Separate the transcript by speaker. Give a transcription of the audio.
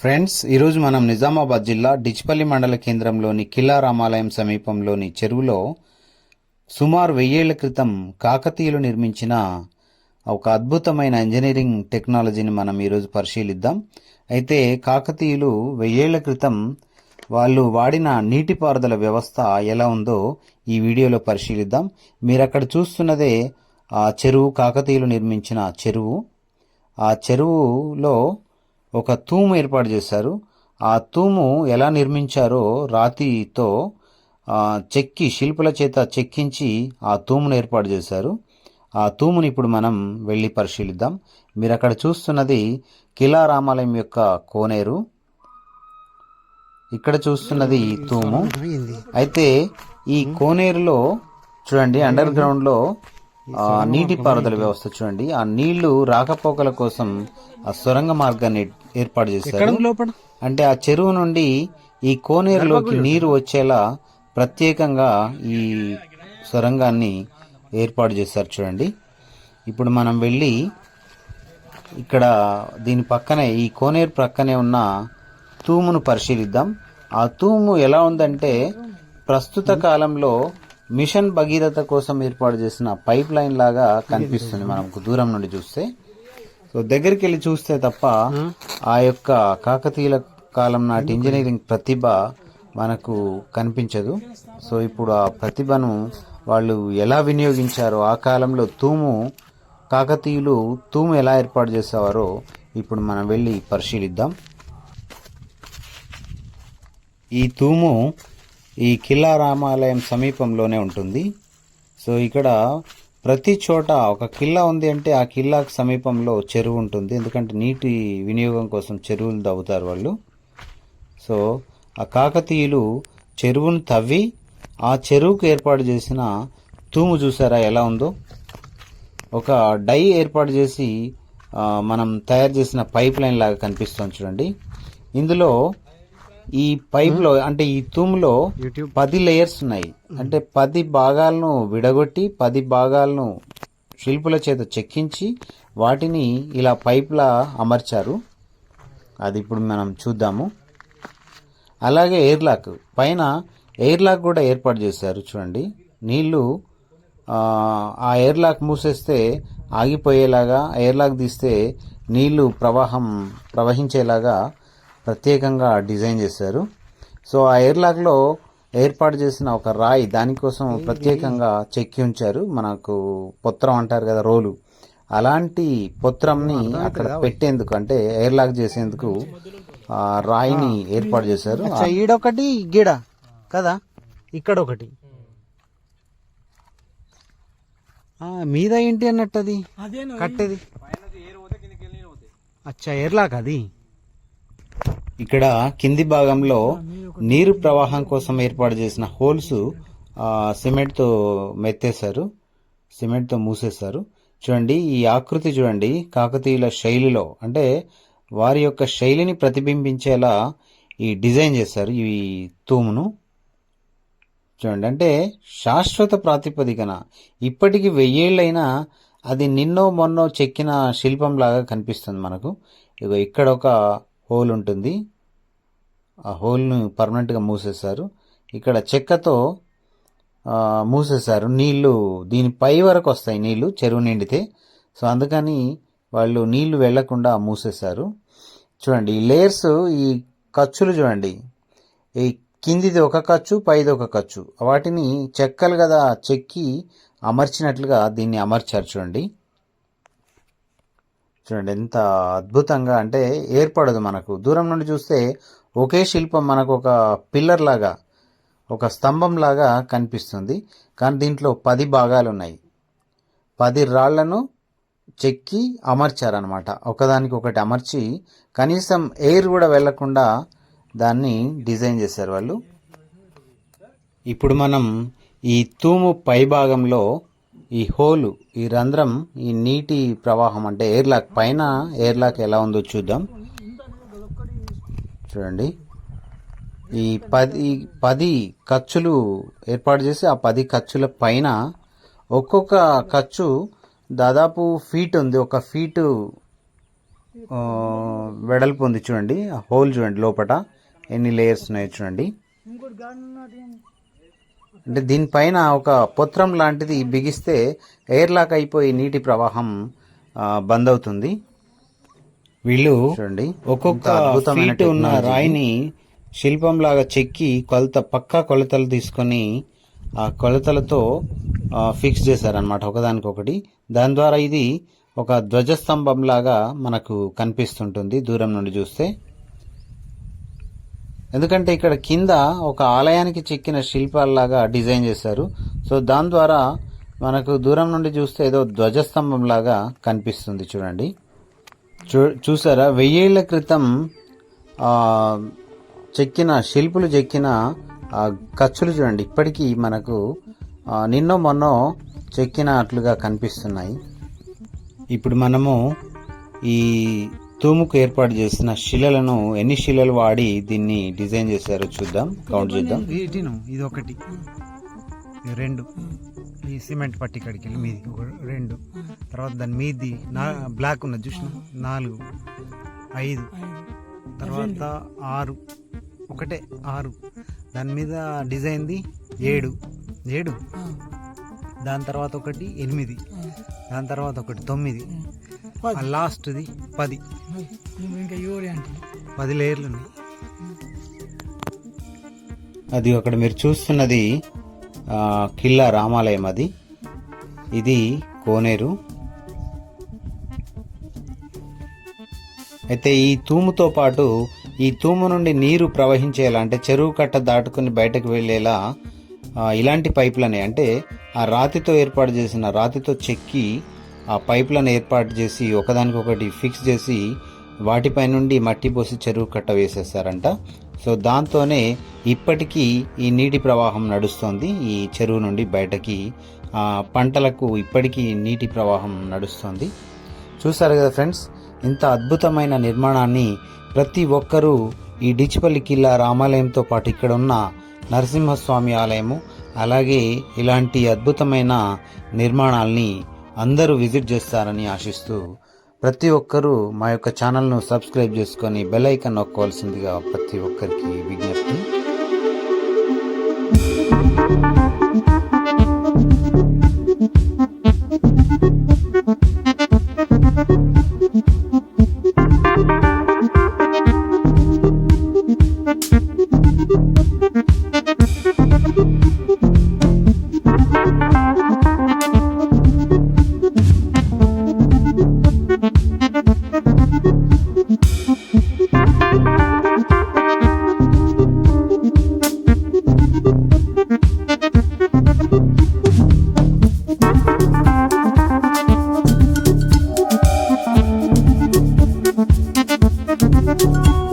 Speaker 1: Friends ఈరోజు మనం నిజామాబాద్ జిల్లా డిచ్పల్లి మండల కేంద్రంలోని కిల్లా రామాలయం సమీపంలోని చెరువులో సుమారు వెయ్యేళ్ళ క్రితం కాకతీయులు నిర్మించిన ఒక అద్భుతమైన ఇంజనీరింగ్ టెక్నాలజీని మనం ఈరోజు పరిశీలిద్దాం. అయితే కాకతీయులు వెయ్యేళ్ళ క్రితం వాళ్ళు వాడిన నీటిపారుదల వ్యవస్థ ఎలా ఉందో ఈ వీడియోలో పరిశీలిద్దాం. మీరు అక్కడ చూస్తున్నదే ఆ చెరువు కాకతీయులు నిర్మించిన చెరువు. ఆ చెరువులో ఒక తూము ఏర్పాటు చేశారు. ఆ తూము ఎలా నిర్మించారో రాతితో చెక్కి శిల్పుల చేత చెక్కించి ఆ తూమును ఏర్పాటు చేశారు. ఆ తూముని ఇప్పుడు మనం వెళ్ళి పరిశీలిద్దాం. మీరు అక్కడ చూస్తున్నది కిలా రామాలయం యొక్క కోనేరు. ఇక్కడ చూస్తున్నది ఈ తూము. అయితే ఈ కోనేరులో చూడండి అండర్ గ్రౌండ్ లో ఆ, నీటిపారుదల వ్యవస్థ చూడండి. ఆ నీళ్ళు రాకపోకల కోసం ఆ సొరంగ మార్గాన్ని ఏర్పాటు చేశారు. అంటే ఆ చెరువు నుండి ఈ కోనేరులోకి నీరు వచ్చేలా ప్రత్యేకంగా ఈ సొరంగాన్ని ఏర్పాటు చేశారు చూడండి. ఇప్పుడు మనం వెళ్ళి ఇక్కడ దీని పక్కనే ఈ కోనేరు ప్రక్కనే ఉన్న తూమును పరిశీలిద్దాం. ఆ తూము ఎలా ఉందంటే ప్రస్తుత కాలంలో మిషన్ భగీరథ కోసం ఏర్పాటు చేసిన పైప్ లైన్ లాగా కనిపిస్తుంది మనకు దూరం నుండి చూస్తే. సో దగ్గరికి వెళ్ళి చూస్తే తప్ప ఆ యొక్క కాకతీయుల కాలం నాటి ఇంజనీరింగ్ ప్రతిభ మనకు కనిపించదు. సో ఇప్పుడు ఆ ప్రతిభను వాళ్ళు ఎలా వినియోగించారో ఆ కాలంలో తూము కాకతీయులు తూము ఎలా ఏర్పాటు చేసేవారో ఇప్పుడు మనం వెళ్ళి పరిశీలిద్దాం. ఈ తూము ఈ కిల్లా రామాలయం సమీపంలోనే ఉంటుంది. సో ఇక్కడ ప్రతి చోట ఒక కిల్లా ఉంది అంటే ఆ కిల్లాకు సమీపంలో చెరువు ఉంటుంది. ఎందుకంటే నీటి వినియోగం కోసం చెరువులు తవ్వుతారు వాళ్ళు. సో ఆ కాకతీయులు చెరువును తవ్వి ఆ చెరువుకు ఏర్పాటు చేసిన తూము చూసారా ఎలా ఉందో? ఒక డై ఏర్పాటు చేసి మనం తయారు చేసిన పైప్ లైన్ లాగా కనిపిస్తుంది చూడండి. ఇందులో ఈ పైప్లో అంటే ఈ తూములో పది లేయర్స్ ఉన్నాయి. అంటే పది భాగాలను విడగొట్టి పది భాగాలను శిల్పుల చేత చెక్కించి వాటిని ఇలా పైప్లా అమర్చారు. అది ఇప్పుడు మనం చూద్దాము. అలాగే ఎయిర్ లాక్ పైన ఎయిర్ లాక్ కూడా ఏర్పాటు చేశారు చూడండి. నీళ్ళు ఆ, ఆ ఎయిర్ లాక్ మూసేస్తే ఆగిపోయేలాగా ఎయిర్ లాక్ తీస్తే నీళ్ళు ప్రవాహం ప్రవహించేలాగా ప్రత్యేకంగా డిజైన్ చేశారు. సో ఆ ఎయిర్ లాక్లో ఏర్పాటు చేసిన ఒక రాయి దానికోసం ప్రత్యేకంగా చెక్కి ఉంచారు. మనకు పొత్రం అంటారు కదా రోలు. అలాంటి పొత్రంని అక్కడ పెట్టేందుకు అంటే ఎయిర్ లాక్ చేసేందుకు ఆ రాయిని ఏర్పాటు చేశారు.
Speaker 2: ఈడొకటి గిడ కదా? ఇక్కడ ఒకటి ఆ, మీద ఏంటి అన్నట్టు అది? కట్టేది. అచ్చా ఎర్లాక్ అది.
Speaker 1: ఇక్కడ కింది భాగంలో నీరు ప్రవాహం కోసం ఏర్పాటు చేసిన హోల్స్ సిమెంట్తో మెత్తేశారు సిమెంట్తో మూసేశారు. చూడండి ఈ ఆకృతి చూడండి కాకతీయుల శైలిలో అంటే వారి యొక్క శైలిని ప్రతిబింబించేలా ఈ డిజైన్ చేశారు ఈ తూమును. చూడండి అంటే శాశ్వత ప్రాతిపదికన ఇప్పటికి వెయ్యేళ్ళైనా అది నిన్నో మొన్నో చెక్కిన శిల్పం లాగా కనిపిస్తుంది మనకు. ఇగో ఇక్కడ ఒక హోల్ ఉంటుంది. ఆ హోల్ను పర్మనెంట్గా మూసేశారు. ఇక్కడ చెక్కతో మూసేశారు. నీళ్ళు దీని పై వరకు వస్తాయి నీళ్ళు చెరువు నిండితే. సో అందుకని వాళ్ళు నీళ్ళు వెళ్ళకుండా మూసేశారు. చూడండి ఈ లేయర్స్ ఈ ఖర్చులు చూడండి. ఈ కిందిది ఒక ఖర్చు పైది ఒక ఖర్చు వాటిని చెక్కలు కదా చెక్కి అమర్చినట్లుగా దీన్ని అమర్చారు చూడండి. చూడండి ఎంత అద్భుతంగా అంటే ఏర్పడదు మనకు. దూరం నుండి చూస్తే ఒకే శిల్పం మనకు ఒక పిల్లర్ లాగా ఒక స్తంభం లాగా కనిపిస్తుంది. కానీ దీంట్లో పది భాగాలు ఉన్నాయి పది రాళ్ళను చెక్కి అమర్చారనమాట ఒకదానికి ఒకటి అమర్చి కనీసం ఎయిర్ కూడా వెళ్ళకుండా దాన్ని డిజైన్ చేశారు వాళ్ళు. ఇప్పుడు మనం ఈ తూము పై భాగంలో ఈ హోలు ఈ రంధ్రం ఈ నీటి ప్రవాహం అంటే ఎయిర్లాక్ పైన ఎయిర్లాక్ ఎలా ఉందో చూద్దాం. చూడండి. ఈ పది పది ఖర్చులు ఏర్పాటు చేసి ఆ పది ఖర్చుల పైన ఒక్కొక్క ఖర్చు దాదాపు ఫీట్ ఉంది. ఒక ఫీటు వెడల్పు ఉంది చూడండి. ఆ హోల్ చూడండి లోపట. ఎన్ని లేయర్స్ ఉన్నాయో చూడండి. అంటే దీనిపైన ఒక పొత్రం లాంటిది బిగిస్తే ఎయిర్ లాక్ అయిపోయి నీటి ప్రవాహం బంద్ అవుతుంది. వీళ్ళు చూడండి. ఒక్కొక్క అద్భుతమైన ఉన్న రాయిని శిల్పంలాగా చెక్కి కొలత పక్కా కొలతలు తీసుకొని ఆ కొలతలతో ఫిక్స్ చేశారనమాట ఒకదానికొకటి. దాని ద్వారా ఇది ఒక ధ్వజస్తంభం లాగా మనకు కనిపిస్తుంటుంది దూరం నుండి చూస్తే. ఎందుకంటే ఇక్కడ కింద ఒక ఆలయానికి చెక్కిన శిల్పాల్లాగా డిజైన్ చేశారు. సో దాని ద్వారా మనకు దూరం నుండి చూస్తే ఏదో ధ్వజస్తంభం లాగా కనిపిస్తుంది చూడండి. చూ చూసారా? వెయ్యేళ్ళ క్రితం చెక్కిన శిల్పులు చెక్కిన ఖర్చులు చూడండి. ఇప్పటికీ మనకు నిన్నో మొన్నో చెక్కినట్లుగా కనిపిస్తున్నాయి. ఇప్పుడు మనము ఈ తూముకు ఏర్పాటు చేసిన శిలలను ఎన్ని శిలలు వాడి దీన్ని డిజైన్ చేశారో చూద్దాం. కౌంట్ చేద్దాం.
Speaker 2: వీటిను ఇది ఒకటి రెండు. ఈ సిమెంట్ పట్టి కాడికి వెళ్ళి మీది రెండు. తర్వాత దాని మీది నా బ్లాక్ ఉన్నది చూసిన? నాలుగు. ఐదు. తర్వాత ఆరు. ఒకటే. ఆరు. దాని మీద డిజైన్ది ఏడు. ఏడు. దాని తర్వాత ఒకటి ఎనిమిది. దాని తర్వాత ఒకటి తొమ్మిది. లాస్ట్ది పది.
Speaker 3: ఇంకా ఏడు అంటే
Speaker 2: పది లేయర్లు ఉన్నాయి.
Speaker 1: అది అక్కడ మీరు చూస్తున్నది ఆ, కిల్లా రామాలయం అది. ఇది కోనేరు. అయితే ఈ తూముతో పాటు ఈ తూము నుండి నీరు ప్రవహించేలా అంటే చెరువు కట్ట దాటుకుని బయటకు వెళ్ళేలా ఇలాంటి పైపులని అంటే ఆ రాతితో ఏర్పాటు చేసిన రాతితో చెక్కి ఆ పైపులను ఏర్పాటు చేసి ఒకదానికొకటి ఫిక్స్ చేసి వాటిపై నుండి మట్టి పోసి చెరువు కట్ట వేసేస్తారంట సో దాంతోనే ఇప్పటికీ ఈ నీటి ప్రవాహం నడుస్తోంది. ఈ చెరువు నుండి బయటకి పంటలకు ఇప్పటికీ నీటి ప్రవాహం నడుస్తోంది. చూసారు కదా ఫ్రెండ్స్ ఇంత అద్భుతమైన నిర్మాణాన్ని ప్రతి ఒక్కరూ ఈ డిచిపల్లి కిల్లా రామాలయంతో పాటు ఇక్కడ ఉన్న నరసింహస్వామి ఆలయము అలాగే ఇలాంటి అద్భుతమైన నిర్మాణాల్ని అందరూ విజిట్ చేస్తారని ఆశిస్తూ ప్రతి ఒక్కరూ మా యొక్క ఛానల్ను సబ్స్క్రైబ్ చేసుకొని బెల్ ఐకాన్ నొక్కవలసిందిగా ప్రతి ఒక్కరికి విజ్ఞప్తి. Música